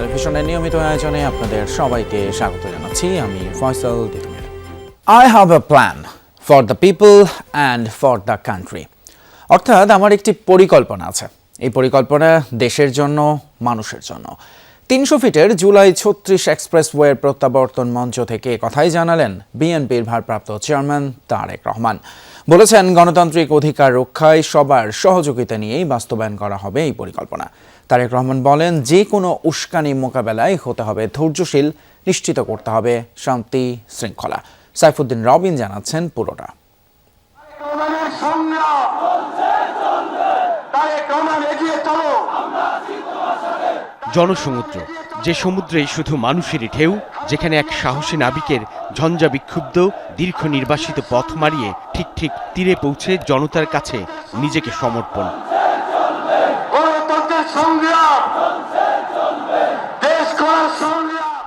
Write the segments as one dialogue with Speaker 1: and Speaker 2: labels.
Speaker 1: টেলিভিশনের নিয়মিত আয়োজনে আপনাদের সবাইকে স্বাগত জানাচ্ছি। আমি Faisal Didmir I have a plan for the people and for the country অর্থাৎ আমার একটি পরিকল্পনা আছে। এই পরিকল্পনা দেশের জন্য, মানুষের জন্য। তিনশো ফিটের জুলাই ছত্রিশ এক্সপ্রেসওয়ের প্রত্যাবর্তন মঞ্চ থেকে কথাই জানালেন বিএনপির ভারপ্রাপ্ত চেয়ারম্যান তারেক রহমান। বলেছেন, গণতান্ত্রিক অধিকার রক্ষায় সবার সহযোগিতা নিয়েই বাস্তবায়ন করা হবে এই পরিকল্পনা। তারেক রহমান বলেন, যে কোনো উস্কানি মোকাবেলায় হতে হবে, ধৈর্যশীল, নিশ্চিত করতে হবে, শান্তি, শৃঙ্খলা। সাইফুদ্দিন রবিন জানাচ্ছেন পুরোটা।
Speaker 2: তারেক রহমান এগিয়ে চলো।
Speaker 3: জনসমুদ্র যে সমুদ্রে শুধু মানুষেরই ঢেউ যেখানে এক সাহসী নাবিকের ঝঞ্ঝা বিক্ষুব্ধ দীর্ঘ নির্বাসিত পথ মারিয়ে ঠিক ঠিক তীরে পৌঁছে জনতার কাছে নিজেকে সমর্পণ।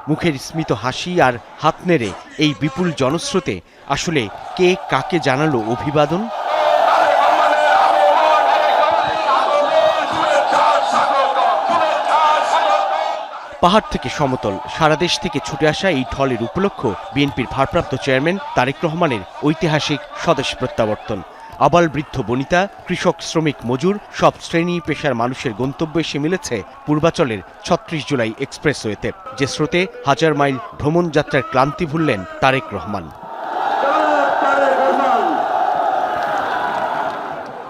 Speaker 3: মুখের স্মিত হাসি আর হাত নেড়ে এই বিপুল জনস্রোতে আসলে কে কাকে জানালো অভিবাদন? পাহাড় থেকে সমতল। সারা দেশ থেকে ছুটে আসা এই ঢলের উপলক্ষ বিএনপির ভারপ্রাপ্ত চেয়ারম্যান তারেক রহমানের ঐতিহাসিক স্বদেশ প্রত্যাবর্তন। আবাল বৃদ্ধ বনিতা, কৃষক শ্রমিক মজুর, সব শ্রেণি পেশার মানুষের গন্তব্য এসে মিলেছে পূর্বাচলের ছত্রিশ জুলাই এক্সপ্রেসওয়েতে। যে স্রোতে হাজার মাইল ভ্রমণ যাত্রার ক্লান্তি ভুললেন তারেক রহমান।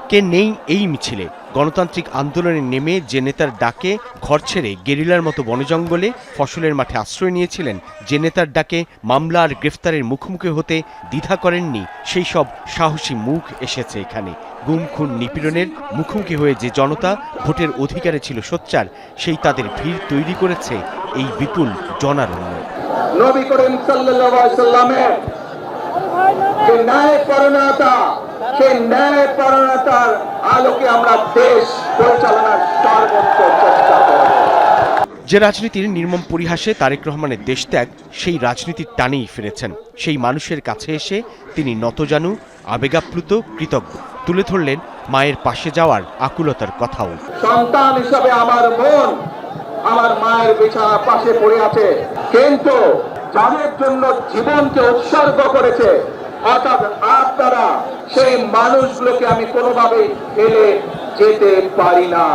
Speaker 3: কে নেই এই মিছিলে। গণতান্ত্রিক আন্দোলনে নেমে যে নেতার ডাকে ঘর ছেড়ে গেরিলার মতো বনজঙ্গলে ফসলের মাঠে আশ্রয় নিয়েছিলেন, যে নেতার ডাকে মামলা আর গ্রেফতারের মুখোমুখি হতে দ্বিধা করেননি, সেই সব সাহসী মুখ এসেছে এখানে। গুম, খুন, নিপীড়নের মুখোমুখি হয়ে যে জনতা ভোটের অধিকারে ছিল সোচ্চার, সেই তাদের ভিড় তৈরি করেছে এই বিপুল জনারণ্য।
Speaker 2: নবী করিম সাল্লাল্লাহু আলাইহি যে সেই ন্যায় পরণতার আলোকে আমরা দেশ পরিচালনার সর্বোচ্চ চেষ্টা করব।
Speaker 3: যে রাজনীতির নির্মম পরিহাসে তারেক রহমানের দেশত্যাগ সেই রাজনীতির টানেই ফিরেছেন। সেই মানুষের কাছে এসে তিনি নতজানু আবেগাপ্লুত কৃতজ্ঞ। তুলে ধরলেন মায়ের পাশে যাওয়ার আকুলতার কথাও।
Speaker 2: সন্তান হিসাবে আমার মন আমার মায়ের বিছানা পাশে পড়ে আছে। কিন্তু যাদের জন্য জীবনকে উৎসর্গ করেছে অর্থাৎ আপনারা সেই মানুষগুলোকে আমি কোনোভাবেই ফেলে যেতে পারি না।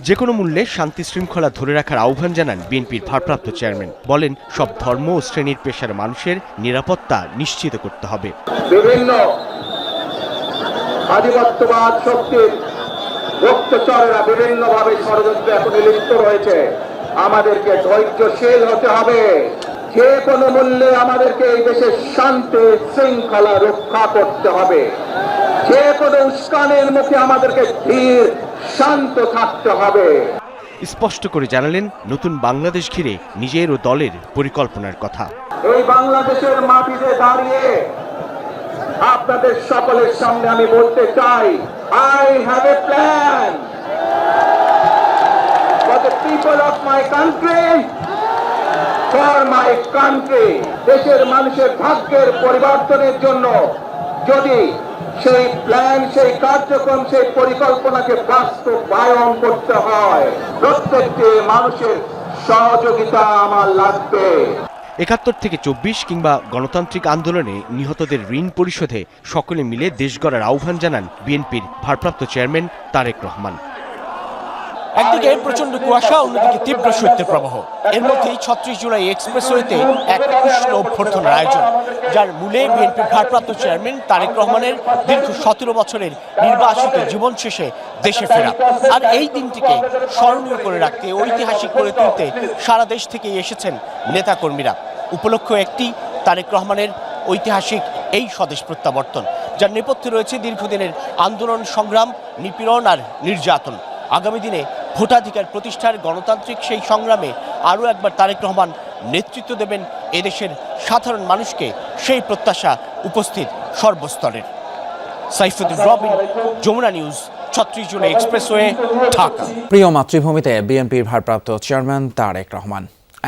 Speaker 3: যে কোনো মূল্যে শান্তি শৃঙ্খলা ধরে রাখার আহ্বান জানান বিএনপির ভারপ্রাপ্ত চেয়ারম্যান। বলেন সব ধর্ম ও শ্রেণির পেশার মানুষের নিরাপত্তা নিশ্চিত করতে হবে।
Speaker 2: বিভিন্ন আধিপত্যবাদ শক্তির গুপ্তচরেরা বিভিন্নভাবে ষড়যন্ত্রে এখন লিপ্ত রয়েছে। আমাদেরকে ধৈর্যশীল হতে হবে। যে কোনো মূল্যে আমাদেরকে এই দেশের শান্তি শৃঙ্খলা রক্ষা করতে হবে। যে কোনো উস্কানের মুখে আমাদেরকে ধীর শান্ত থাকতে হবে।
Speaker 3: স্পষ্ট করে জানালেন নতুন বাংলাদেশ ঘিরে নিজের ও দলের পরিকল্পনার কথা।
Speaker 2: এই বাংলাদেশের মাটিতে দাঁড়িয়ে আপনাদের সকলের সামনে আমি বলতে চাই I have a plan for the people of my country for my country দেশের মানুষের ভাগ্যের পরিবর্তনের জন্য যদি সেই প্ল্যান সেই কার্যক্রম, সেই পরিকল্পনাকে বাস্তবায়ন করতে হয়, প্রত্যেকটি মানুষের সহযোগিতা আমার লাগবে।
Speaker 3: একাত্তর থেকে চব্বিশ কিংবা গণতান্ত্রিক আন্দোলনে নিহতদের ঋণ পরিশোধে সকলে মিলে দেশ গড়ার আহ্বান জানান বিএনপির ভারপ্রাপ্ত চেয়ারম্যান তারেক রহমান।
Speaker 4: একদিকে প্রচণ্ড কুয়াশা, অন্যদিকে তীব্র শৈত্যের প্রবাহ এর মধ্যেই ছত্রিশ জুলাই এক্সপ্রেসওয়েতে এক উষ্ণ অভ্যর্থনার আয়োজন, যার মূলে বিএনপির ভারপ্রাপ্ত চেয়ারম্যান তারেক রহমানের দীর্ঘ সতেরো বছরের নির্বাসিত জীবন শেষে দেশে ফেরা। আর এই দিনটিকে স্মরণীয় করে রাখতে, ঐতিহাসিক করে তুলতে সারা দেশ থেকেই এসেছেন নেতাকর্মীরা। উপলক্ষ একটি তারেক রহমানের ঐতিহাসিক এই স্বদেশ প্রত্যাবর্তন, যার নেপথ্যে রয়েছে দীর্ঘদিনের আন্দোলন, সংগ্রাম, নিপীড়ন আর নির্যাতন। আগামী দিনে ভোটাধিকার প্রতিষ্ঠার গণতান্ত্রিক সেই সংগ্রামে আরও একবার তারেক রহমান নেতৃত্ব দেবেন এদেশের সাধারণ মানুষকে সেই প্রত্যাশা উপস্থিত সর্বস্তরের। সাইফুদ্দিন রবিন যমুনা নিউজ ছত্রিশ জুলাই এক্সপ্রেসওয়ে ঢাকা।
Speaker 1: প্রিয় মাতৃভূমিতে বিএনপির ভারপ্রাপ্ত চেয়ারম্যান তারেক রহমান।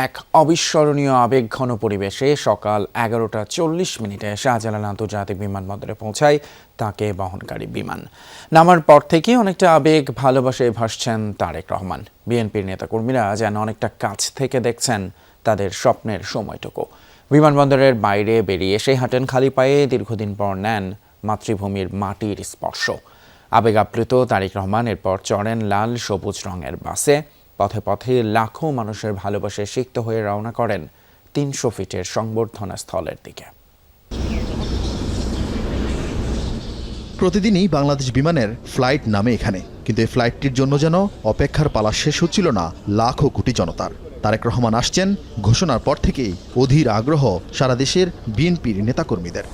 Speaker 1: এক অবিস্মরণীয় আবেগঘন পরিবেশে সকাল এগারোটা চল্লিশ মিনিটে শাহজালাল আন্তর্জাতিক বিমানবন্দরে পৌঁছায় তাকে বহনকারী বিমান। নামার পর থেকে অনেকটা আবেগ ভালোবাসায় ভাসছেন তারেক রহমান। বিএনপির নেতাকর্মীরা যেন অনেকটা কাছ থেকে দেখছেন তাদের স্বপ্নের সময়টুকু। বিমানবন্দরের বাইরে বেরিয়ে এসে হাঁটেন খালি পায়ে দীর্ঘদিন পর নেন মাতৃভূমির মাটির স্পর্শ। আবেগ আপ্লুত তারেক রহমান এরপর চড়েন লাল সবুজ রঙের বাসে। পথে পথে লাখো মানুষের ভালোবাসায় সিক্ত হয়ে রওনা করেন তিনশো ফিটের সংবর্ধনা স্থলের দিকে।
Speaker 5: প্রতিদিনই বাংলাদেশ বিমানের ফ্লাইট নামে এখানে, কিন্তু এই ফ্লাইটটির জন্য যেন অপেক্ষার পালা শেষ হচ্ছিল না লাখো কোটি জনতার। তারেক রহমান আসছেন, ঘোষণার পর থেকেই অধীর আগ্রহ সারা দেশের বিএনপির নেতাকর্মীদের।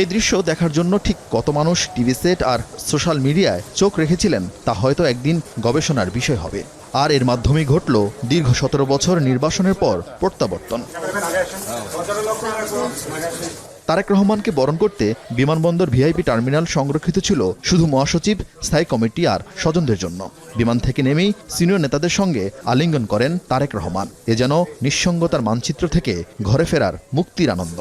Speaker 5: এই দৃশ্য দেখার জন্য ঠিক কত মানুষ টিভি সেট আর সোশ্যাল মিডিয়ায় চোখ রেখেছিলেন তা হয়তো একদিন গবেষণার বিষয় হবে। আর এর মাধ্যমে ঘটল দীর্ঘ সতেরো বছর নির্বাসনের পর প্রত্যাবর্তন। তারেক রহমানকে বরণ করতে বিমানবন্দর ভিআইপি টার্মিনাল সংরক্ষিত ছিল শুধু মহাসচিব, স্থায়ী কমিটি আর স্বজনদের জন্য। বিমান থেকে নেমেই সিনিয়র নেতাদের সঙ্গে আলিঙ্গন করেন তারেক রহমান। এ যেন নিঃসঙ্গতার মানচিত্র থেকে ঘরে ফেরার মুক্তির আনন্দ।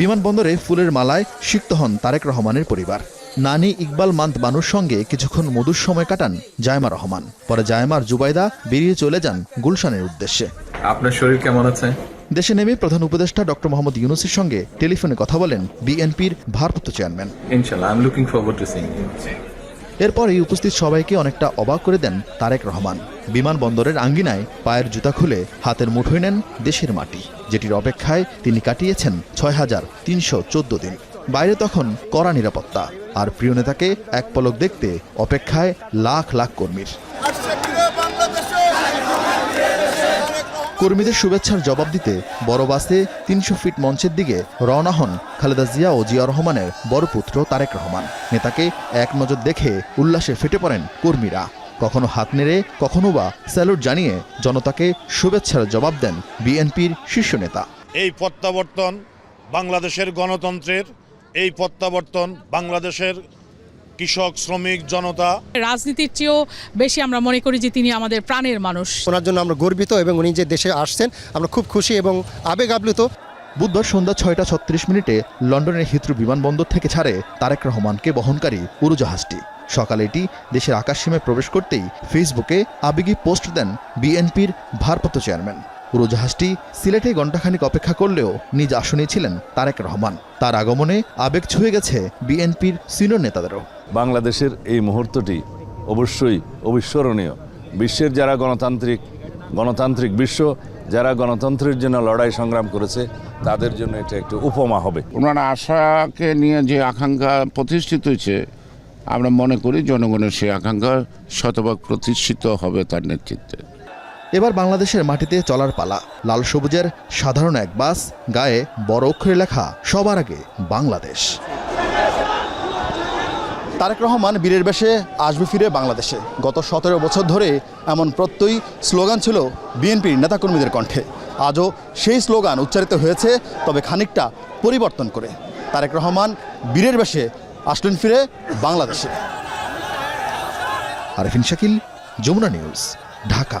Speaker 5: বিমানবন্দরে ফুলের মালায় সিক্ত হন তারেক রহমানের পরিবার। নানি ইকবাল মান্ত বানুর সঙ্গে কিছুক্ষণ মধুর সময় কাটান জায়মা রহমান। পরে জায়মার জুবাইদা বেরিয়ে চলে যান গুলশানের উদ্দেশ্যে।
Speaker 6: আপনার শরীর কেমন আছে?
Speaker 5: দেশে নেমে প্রধান উপদেষ্টা ডক্টর মোহাম্মদ ইউনুসের সঙ্গে টেলিফোনে কথা বলেন বিএনপির ভারপ্রাপ্ত চেয়ারম্যান।
Speaker 6: ইনশাল্লাহ লুকিং ফরওয়ার্ড টু
Speaker 5: এরপর এই উপস্থিত সবাইকে অনেকটা অবাক করে দেন তারেক রহমান। বিমানবন্দরের আঙ্গিনায় পায়ের জুতা খুলে হাতের মুঠোয় নেন দেশের মাটি যেটির অপেক্ষায় তিনি কাটিয়েছেন ছয় হাজার তিনশো চোদ্দ দিন। বাইরে তখন কড়া নিরাপত্তা আর প্রিয় নেতাকে এক পলক দেখতে অপেক্ষায় লাখ লাখ কর্মীর। কর্মীদের শুভেচ্ছার জবাব দিতে বড় বাসে তিনশো ফিট মঞ্চের দিকে রওনা হন খালেদা জিয়া ও জিয়া রহমানের বড় পুত্র তারেক রহমান। নেতাকে এক নজর দেখে উল্লাসে ফেটে পড়েন কর্মীরা। কখনো হাত নেড়ে, কখনো বা স্যালুট জানিয়ে জনতাকে শুভেচ্ছার জবাব দেন বিএনপির শীর্ষ নেতা।
Speaker 7: এই প্রত্যাবর্তন বাংলাদেশের গণতন্ত্রের, এই প্রত্যাবর্তন বাংলাদেশের কৃষক শ্রমিক জনতা।
Speaker 8: রাজনীতির চেয়েও বেশি আমরা মনে করি যে তিনি আমাদের প্রাণের মানুষ।
Speaker 9: ওনার জন্য আমরা গর্বিত এবং উনি যে দেশে আসছেন আমরা খুব খুশি এবং আবেগ আপ্লুত।
Speaker 5: বুধবার সন্ধ্যা ছয়টা ছত্রিশ মিনিটে লন্ডনের হিথ্রু বিমানবন্দর থেকে ছাড়ে তারেক রহমানকে বহনকারী উড়োজাহাজটি। সকালে এটি দেশের আকাশসীমায় প্রবেশ করতেই ফেসবুকে আবেগী পোস্ট দেন বিএনপির ভারপ্রাপ্ত চেয়ারম্যান। উড়োজাহাজটি সিলেটে ঘণ্টাখানিক অপেক্ষা করলেও নিজ আসনে ছিলেন তারেক রহমান। তার আগমনে আবেগ ছুঁয়ে গেছে বিএনপির সিনিয়র নেতাদেরও।
Speaker 10: বাংলাদেশের এই মুহূর্তটি অবশ্যই অবিস্মরণীয়। বিশ্বের যারা গণতান্ত্রিক গণতান্ত্রিক বিশ্ব যারা গণতন্ত্রের জন্য লড়াই সংগ্রাম করেছে তাদের জন্য এটা একটু উপমা হবে।
Speaker 11: ওনার আশাকে নিয়ে যে আকাঙ্ক্ষা প্রতিষ্ঠিত হয়েছে আমরা মনে করি জনগণের সেই আকাঙ্ক্ষা শতভাগ প্রতিষ্ঠিত হবে তার নেতৃত্বে।
Speaker 5: এবার বাংলাদেশের মাটিতে চলার পালা। লাল সবুজের সাধারণ এক বাস গায়ে বড় অক্ষরে লেখা সবার আগে বাংলাদেশ। তারেক রহমান বীরের বেশে আসবে ফিরে বাংলাদেশে। গত সতেরো বছর ধরে এমন প্রত্যয়ী স্লোগান ছিল বিএনপির নেতাকর্মীদের কণ্ঠে। আজও সেই স্লোগান উচ্চারিত হয়েছে তবে খানিকটা পরিবর্তন করে। তারেক রহমান বীরের বেশে আসলেন ফিরে বাংলাদেশে। আরেফিন শাকিল যমুনা নিউজ ঢাকা।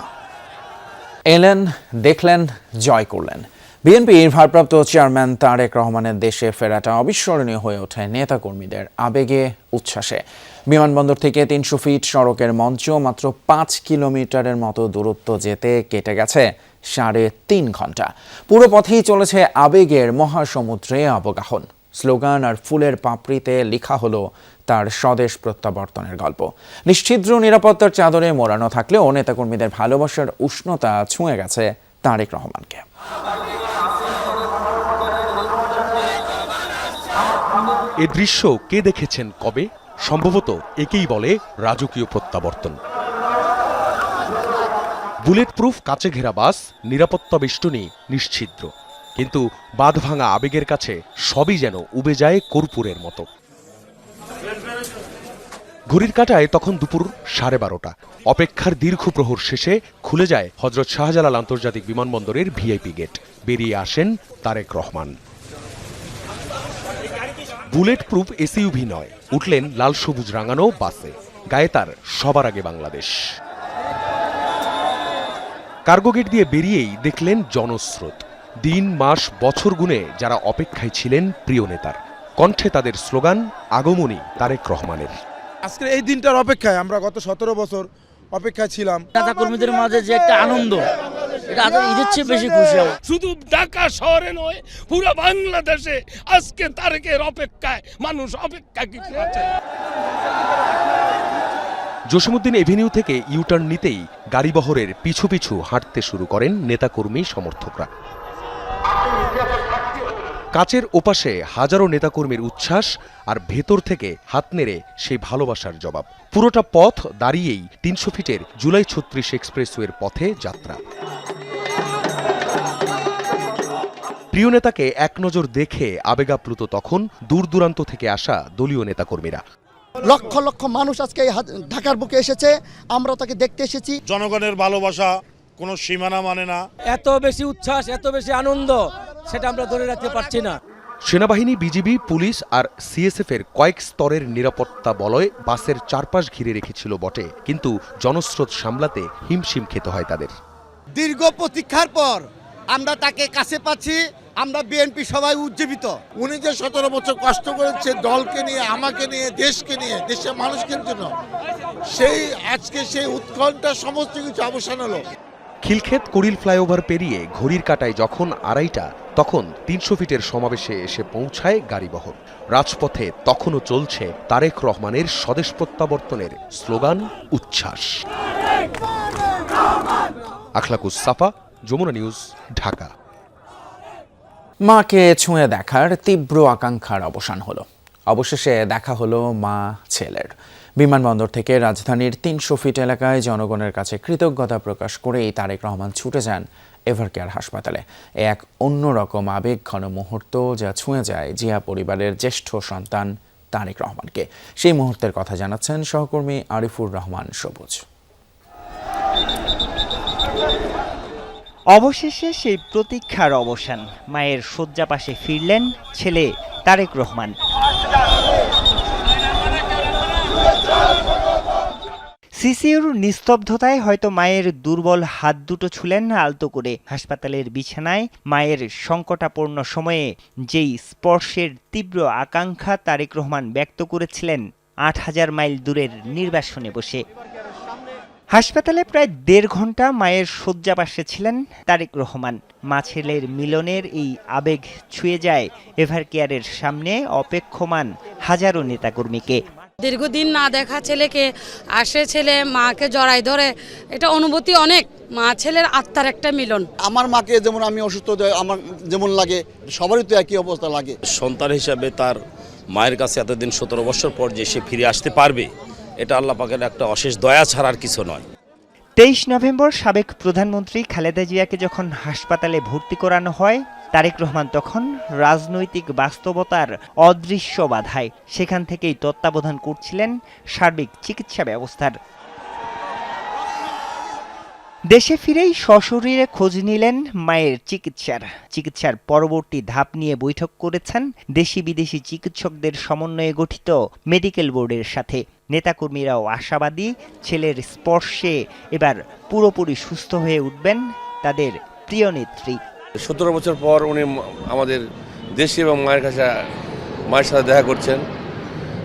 Speaker 1: এলেন দেখলেন জয় করলেন। বিএনপির ভারপ্রাপ্ত চেয়ারম্যান তারেক রহমানের দেশে ফেরাটা অবিস্মরণীয় হয়ে ওঠে নেতাকর্মীদের আবেগে, উচ্ছ্বাসে। বিমানবন্দর থেকে তিনশো ফিট সড়কের মঞ্চ মাত্র পাঁচ কিলোমিটারের মতো দূরত্ব যেতে কেটে গেছে সাড়ে তিন ঘণ্টা। পুরো পথেই চলেছে আবেগের মহাসমুদ্রে অবগাহন। স্লোগান আর ফুলের পাপড়িতে লেখা হলো তার স্বদেশ প্রত্যাবর্তনের গল্প। নিশ্ছিদ্র নিরাপত্তার চাদরে মোড়ানো থাকলেও নেতাকর্মীদের ভালোবাসার উষ্ণতা ছুঁয়ে গেছে তারেক রহমানকে।
Speaker 12: এ দৃশ্য কে দেখেছেন কবে? সম্ভবত একেই বলে রাজকীয় প্রত্যাবর্তন। বুলেট প্রুফ কাচে ঘেরা বাস, নিরাপত্তা বেষ্টনী নিশ্ছিদ্র। কিন্তু বাঁধ ভাঙা আবেগের কাছে সবই যেন উবে যায় কর্পূরের মতো। ঘড়ির কাটায় তখন দুপুর সাড়ে বারোটা। অপেক্ষার দীর্ঘ প্রহর শেষে খুলে যায় হজরত শাহজালাল আন্তর্জাতিক বিমানবন্দরের ভিআইপি গেট। বেরিয়ে আসেন Tarique Rahman. Bullet proof SUV নয়। উঠলেন লাল সবুজ রাঙানো বাসে। গায়ে তার সবার আগে বাংলাদেশ। কার্গো গেট দিয়ে বেরিয়েই দেখলেন জনস্রোত। দিন, মাস, বছর গুণে যারা অপেক্ষায় ছিলেন প্রিয় নেতার। কণ্ঠে তাদের স্লোগান, আগমনী তারেক রহমানের।
Speaker 13: আজকে এই দিনটার অপেক্ষায় আমরা গত সতেরো বছর অপেক্ষায় ছিলাম।
Speaker 14: নেতা কর্মীদের মাঝে যে একটা আনন্দ এটা ঈদের চেয়ে বেশি খুশি
Speaker 3: শুধু ঢাকা শহরে নয় পুরো বাংলাদেশে আজকে তারেকের অপেক্ষায় মানুষ অপেক্ষা কিছু আছে?
Speaker 12: জসীমউদ্দিন এভিনিউ থেকে ইউটার্ন নিতেই গাড়িবহরের পিছু পিছু হাঁটতে শুরু করেন নেতাকর্মী সমর্থকরা। কাচের ওপাশে হাজারো নেতাকর্মীর উচ্ছ্বাস আর ভেতর থেকে হাত নেড়ে সেই ভালোবাসার জবাব। পুরোটা পথ দাঁড়িয়েই তিনশো ফিটের জুলাই ছত্রিশ এক্সপ্রেসওয়ের পথে যাত্রা। প্রিয় নেতাকে এক নজর দেখে আবেগাপ্লুত তখন দূর দূরান্ত থেকে আসা দলীয় নেতাকর্মীরা।
Speaker 14: লক্ষ লক্ষ মানুষ আজকে ঢাকার বুকে এসেছে আমরা তাকে দেখতে এসেছি।
Speaker 7: জনগণের ভালোবাসা কোনো সীমানা মানে না।
Speaker 14: এত বেশি উচ্ছ্বাস এত বেশি আনন্দ সেটা আমরা ধরে রাখতে পারছি না।
Speaker 12: সেনাবাহিনী বিজিবি পুলিশ আর সিএসএফ এর কয়েক স্তরের নিরাপত্তা বলয় বাসের চারপাশ ঘিরে রেখেছিল বটে কিন্তু জনস্রোত সামলাতে হিমশিম খেতে হয় তাদের।
Speaker 14: দীর্ঘ প্রতীক্ষার পর আমরা তাকে কাছে পাচ্ছি আমরা বিএনপি সবাই উজ্জীবিত।
Speaker 13: উনি যে সতেরো বছর কষ্ট করেছে দলকে নিয়ে আমাকে নিয়ে দেশকে নিয়ে দেশের মানুষকে জন্য সেই আজকে সেই উৎকণ্ঠা সমস্ত কিছু অবসান হলো।
Speaker 12: খিলক্ষেত কুড়িল ফ্লাইওভার পেরিয়ে ঘড়ির কাটায় যখন আড়াইটা, তখন তিনশো ফিটের সমাবেশে এসে পৌঁছায় গাড়িবহর। রাজপথে তখনও চলছে তারেক রহমানের স্বদেশ প্রত্যাবর্তনের স্লোগান, উচ্ছ্বাস। আখলাকুস সাফা, যমুনা নিউজ, ঢাকা।
Speaker 1: মাকে ছুঁয়ে দেখার তীব্র আকাঙ্ক্ষার অবসান হলো। অবশেষে দেখা হলো মা, ছেলের। বিমানবন্দর থেকে রাজধানীর তিনশো ফিট এলাকায় জনগণের কাছে কৃতজ্ঞতা প্রকাশ করেই তারেক রহমান ছুটে যান এভারকেয়ার হাসপাতালে। এক অন্যরকম আবেগ ঘন মুহূর্ত যা ছুঁয়ে যায় জিয়া পরিবারের জ্যেষ্ঠ সন্তান তারেক রহমানকে। সেই মুহূর্তের কথা জানাচ্ছেন সহকর্মী আরিফুর রহমান সবুজ।
Speaker 14: অবশেষে সেই প্রতীক্ষার অবসান। মায়ের শয্যা পাশে ফিরলেন ছেলে তারেক রহমান। সিসিউর নিস্তব্ধতায় হয়তো মায়ের দুর্বল হাত দুটো ছুলেন আলতো করে। হাসপাতালের বিছানায় মায়ের সংকটাপূর্ণ সময়ে যেই স্পর্শের তীব্র আকাঙ্ক্ষা তারেক রহমান ব্যক্ত করেছিলেন, আট হাজার মাইল দূরের নির্বাসনে বসে। হাসপাতালে প্রায় দেড় ঘণ্টা মায়ের শয্যা পাশে ছিলেন তারেক রহমান। মা ছেলের মিলনের এই আবেগ ছুঁয়ে যায় এভার কেয়ারের সামনে অপেক্ষমান হাজারো নেতাকর্মীকে।
Speaker 8: দীর্ঘদিন না দেখা ছেলেকে আসে ছেলে মাকে জড়াই ধরে এটা অনুভূতি অনেক। মা ছেলের আত্মার একটা মিলন।
Speaker 14: আমার মাকে যেমন আমি অসুস্থ আমার যেমন লাগে সবারই তো একই অবস্থা লাগে।
Speaker 2: সন্তান হিসাবে তার মায়ের কাছে এতদিন সতেরো বছর পর যে সে ফিরে আসতে পারবে এটা আল্লাহ পাকের একটা অশেষ দয়া ছাড়ার কিছু নয়।
Speaker 14: তেইশ নভেম্বর সাবেক প্রধানমন্ত্রী খালেদা জিয়াকে যখন হাসপাতালে ভর্তি করানো হয়, তারেক রহমান তখন রাজনৈতিক বাস্তবতার অদৃশ্য বাধায় সেখান থেকেই তত্ত্বাবধান করছিলেন সার্বিক চিকিৎসা ব্যবস্থার। দেশে ফিরেই সশরীরে খোঁজ নিলেন মায়ের চিকিৎসার। চিকিৎসার পরবর্তী ধাপ নিয়ে বৈঠক করেছেন দেশি বিদেশি চিকিৎসকদের সমন্বয়ে গঠিত মেডিকেল বোর্ডের সাথে। নেতাকর্মীরাও আশাবাদী, ছেলের স্পর্শে এবার পুরোপুরি সুস্থ হয়ে উঠবেন তাদের প্রিয় নেত্রী।
Speaker 2: সতেরো বছর পর উনি আমাদের দেশে এবং মায়ের কাছে, মায়ের সাথে দেখা করছেন।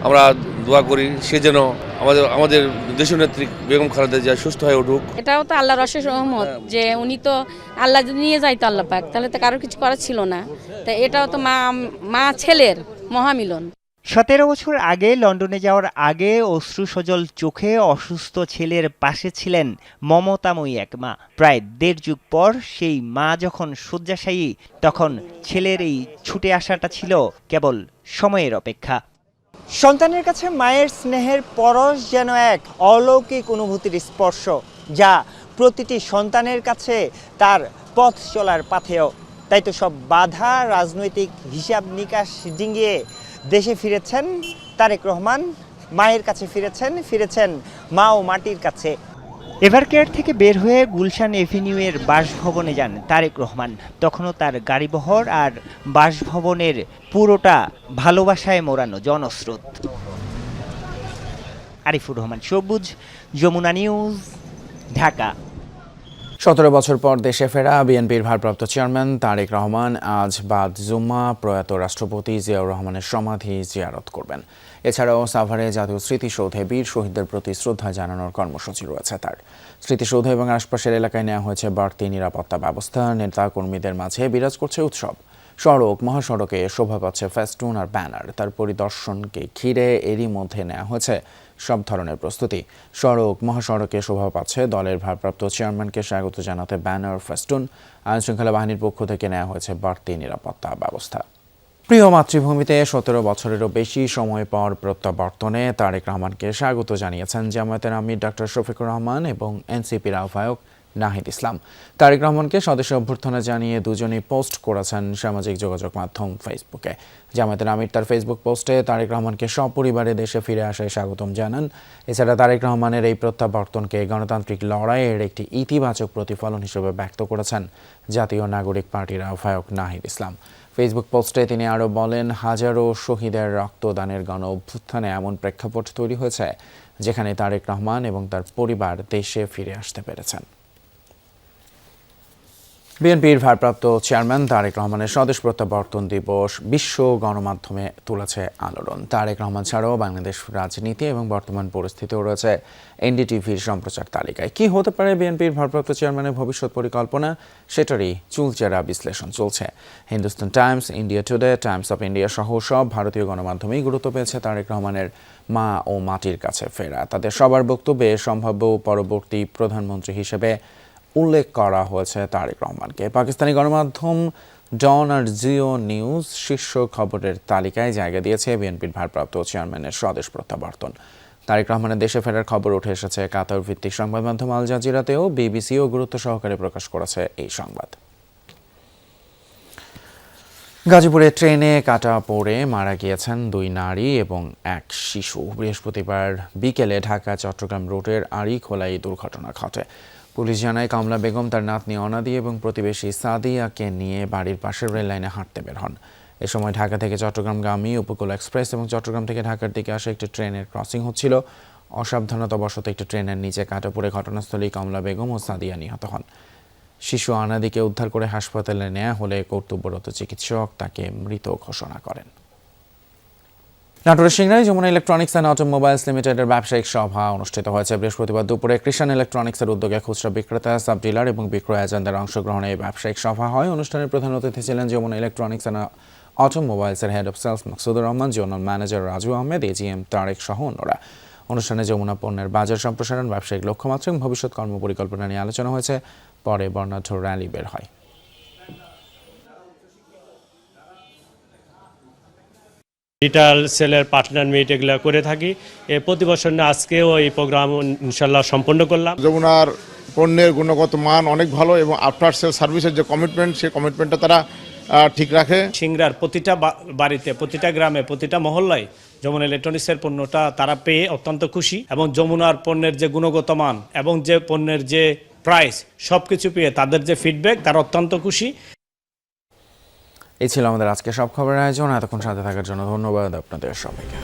Speaker 2: আমরা দোয়া করি সে যেন আমাদের আমাদের দেশীয় নেত্রী বেগম খালেদা জিয়া সুস্থ হয়ে উঠুক।
Speaker 8: এটাও তো আল্লাহর অশেষ রহমত যে উনি তো আল্লাহ যদি নিয়ে যাইতো আল্লাহ পাক তাহলে তো কারও কিছু করার ছিল না। তা এটাও তো মা মা ছেলের মহামিলন।
Speaker 14: সতেরো বছর আগে লন্ডনে যাওয়ার আগে অশ্রু সজল চোখে অসুস্থ ছেলের পাশে ছিলেন মমতাময়ী এক মা। প্রায় দেড় যুগ পর সেই মা যখন শয্যাশায়ী তখন ছেলের এই ছুটে আসাটা ছিল কেবল সময়ের অপেক্ষা। সন্তানের কাছে মায়ের স্নেহের পরশ যেন এক অলৌকিক অনুভূতির স্পর্শ, যা প্রতিটি সন্তানের কাছে তার পথ চলার পাথেয়। তাই তো সব বাধা, রাজনৈতিক হিসাব নিকাশ ডিঙিয়ে দেশে ফিরেছেন তারেক রহমান, মায়ের কাছে ফিরেছেন ফিরেছেন মা ও মাটির কাছে। এভারকেয়ার থেকে বের হয়ে গুলশান এভিনিউয়ের বাসভবনে যান তারেক রহমান। তখনও তার গাড়িবহর আর বাসভবনের পুরোটা ভালোবাসায় মোড়ানো জনস্রোত। আরিফুর রহমান, সবুজ, যমুনা নিউজ, ঢাকা।
Speaker 1: সতেরো বছর পর দেশে ফেরা বিএনপির ভারপ্রাপ্ত চেয়ারম্যান তারেক রহমান আজ বাদ জুম্মা প্রয়াত রাষ্ট্রপতি জিয়াউর রহমানের সমাধি জিয়ারত করবেন। এছাড়াও সাভারে জাতীয় স্মৃতিসৌধে বীর শহীদদের প্রতি শ্রদ্ধা জানানোর কর্মসূচি রয়েছে তার। স্মৃতিসৌধ এবং আশপাশের এলাকায় নেওয়া হয়েছে বাড়তি নিরাপত্তা ব্যবস্থা নেতা কর্মীদের মাঝে বিরাজ করছে উৎসব। সড়ক, মহাসড়কে শোভা পাচ্ছে ফেস্টুন আর ব্যানার। তার পরিদর্শনকে ঘিরে এরই মধ্যে নেওয়া হয়েছে সব ধরনের প্রস্তুতি। সড়ক, মহাসড়কে শোভা পাচ্ছে দলের ভারপ্রাপ্ত চেয়ারম্যানকে স্বাগত জানাতে ব্যানার, ফেস্টুন, আইনশৃঙ্খলা বাহিনীর পক্ষ থেকে নেওয়া হয়েছে বাড়তি নিরাপত্তা ব্যবস্থা। প্রিয় মাতৃভূমিতে সতেরো বছরেরও বেশি সময় পর প্রত্যাবর্তনে তারেক রহমানকে স্বাগত জানিয়েছেন জামায়াতের আমির ডক্টর শফিকুর রহমান এবং এনসিপির আহ্বায়ক নাহিদ ইসলাম। তারেক রহমানকে সদস্য অভ্যর্থনা জানিয়ে দুজনেই পোস্ট করেছেন সামাজিক যোগাযোগ মাধ্যম ফেসবুকে। জামায়াতের আমির তার ফেসবুক পোস্টে তারেক রহমানকে সপরিবারে দেশে ফিরে আসায় স্বাগতম জানান। এছাড়া তারেক রহমানের এই প্রত্যাবর্তনকে গণতান্ত্রিক লড়াইয়ের একটি ইতিবাচক প্রতিফলন হিসেবে ব্যক্ত করেছেন জাতীয় নাগরিক পার্টির আহ্বায়ক নাহিদ ইসলাম। ফেসবুক পোস্টে তিনি আরও বলেন, হাজারো শহীদের রক্তদানের গণ অভ্যুত্থানে এমন প্রেক্ষাপট তৈরি হয়েছে, যেখানে তারেক রহমান এবং তার পরিবার দেশে ফিরে আসতে পেরেছেন। বিএনপির ভারপ্রাপ্ত চেয়ারম্যান তারেক রহমানের স্বদেশ প্রত্যাবর্তন দিবস বিশ্ব গণমাধ্যমে তুলেছে আলোড়ন। তারেক রহমান ছাড়াও বাংলাদেশ রাজনীতি এবং বর্তমান পরিস্থিতিও রয়েছে এনডিটিভির সম্প্রচার তালিকায়। কি হতে পারে বিএনপির ভারপ্রাপ্ত চেয়ারম্যানের ভবিষ্যৎ পরিকল্পনা? সেটারই চুলচেরা বিশ্লেষণ চলছে। Hindustan Times, India Today, Times of India সহ সব ভারতীয় গণমাধ্যমেই গুরুত্ব পেয়েছে তারেক রহমানের মা ও মাটির কাছে ফেরা। তাদের সবার বক্তব্যে সম্ভাব্য পরবর্তী প্রধানমন্ত্রী হিসেবে উল্লেখ করা হয়েছে তারেক রহমানকে। পাকিস্তানি গণমাধ্যম ডন আর জিও নিউজ শীর্ষ খবরের তালিকায় জায়গা দিয়েছে বিএনপির ভারপ্রাপ্ত চেয়ারম্যানের স্বদেশ প্রত্যাবর্তন। তারেক রহমানের দেশে ফেরার খবর উঠে এসেছে কাতার ভিত্তিক সংবাদ মাধ্যম আল জাজিরাতেও বিবিসিও গুরুত্ব সহকারে প্রকাশ করেছে এই সংবাদ। গাজীপুরে ট্রেনে কাটা পড়ে মারা গিয়েছেন দুই নারী এবং এক শিশু। বৃহস্পতিবার বিকেলে ঢাকা চট্টগ্রাম রোডের আড়িখোলাই দুর্ঘটনা ঘটে। পুলিশ জানায়, কমলা বেগম তার নাতনি অনাদি এবং প্রতিবেশী সাদিয়াকে নিয়ে বাড়ির পাশের রেল লাইনে হাঁটতে বের হন। এ সময় ঢাকা থেকে চট্টগ্রামগামী উপকূল এক্সপ্রেস এবং চট্টগ্রাম থেকে ঢাকার দিকে আসা একটি ট্রেনের ক্রসিং হচ্ছিল। অসাবধানতাবশত একটি ট্রেনের নিচে কাটা পড়ে ঘটনাস্থলেই কমলা বেগম ও সাদিয়া নিহত হন। শিশু আনাদিকে উদ্ধার করে হাসপাতালে নেওয়া হলে কর্তব্যরত চিকিৎসক তাকে মৃত ঘোষণা করেন। নাটোরের সিংড়ায় যমুনা ইলেকট্রনিক্স অ্যান্ড অটোমোবাইলস লিমিটেডের ব্যবসায়িক সভা অনুষ্ঠিত হয়েছে বৃহস্পতিবার দুপুরে। কৃষাণ ইলেকট্রনিক্সের উদ্যোগে খুচরা বিক্রেতা, সাব ডিলার এবং বিক্রয় এজেন্টদের অংশগ্রহণে এই ব্যবসায়িক সভা হয়। অনুষ্ঠানের প্রধান অতিথি ছিলেন Jamuna electronics and অটোমোবাইলসের head of sales Maksudur Rahman zonal manager Raju Ahmed, AGM Tarek সহ অন্যরা। অনুষ্ঠানে যমুনা পণ্যের বাজার সম্প্রসারণ, ব্যবসায়িক লক্ষ্যমাত্রা এবং ভবিষ্যৎ কর্মপরিকল্পনা নিয়ে আলোচনা হয়েছে। পরে বর্ণাঢ্য র্যালি বের হয়।
Speaker 15: রিটাল সেলের পার্টনার মিট এগুলো করে থাকি। এ প্রতি বছর না আজকেও এই প্রোগ্রাম ইনশাল্লাহ সম্পন্ন করলাম।
Speaker 13: যমুনার পণ্যের গুণগত মান অনেক ভালো এবং আফটার সেল সার্ভিসের যে কমিটমেন্ট সেই কমিটমেন্টটা তারা ঠিক রাখে।
Speaker 15: সিংড়ার প্রতিটা বাড়িতে প্রতিটা গ্রামে প্রতিটা মহল্লায় যমুনা ইলেকট্রনিক্সের পণ্যটা তারা পেয়ে অত্যন্ত খুশি এবং যমুনার পণ্যের যে গুণগত মান এবং যে পণ্যের যে প্রাইস সব কিছু পেয়ে তাদের যে ফিডব্যাক তারা অত্যন্ত খুশি।
Speaker 1: এই ছিল আমাদের আজকে সব খবরের আয়োজন। এতক্ষণ সাথে থাকার জন্য ধন্যবাদ আপনাদের সবাইকে।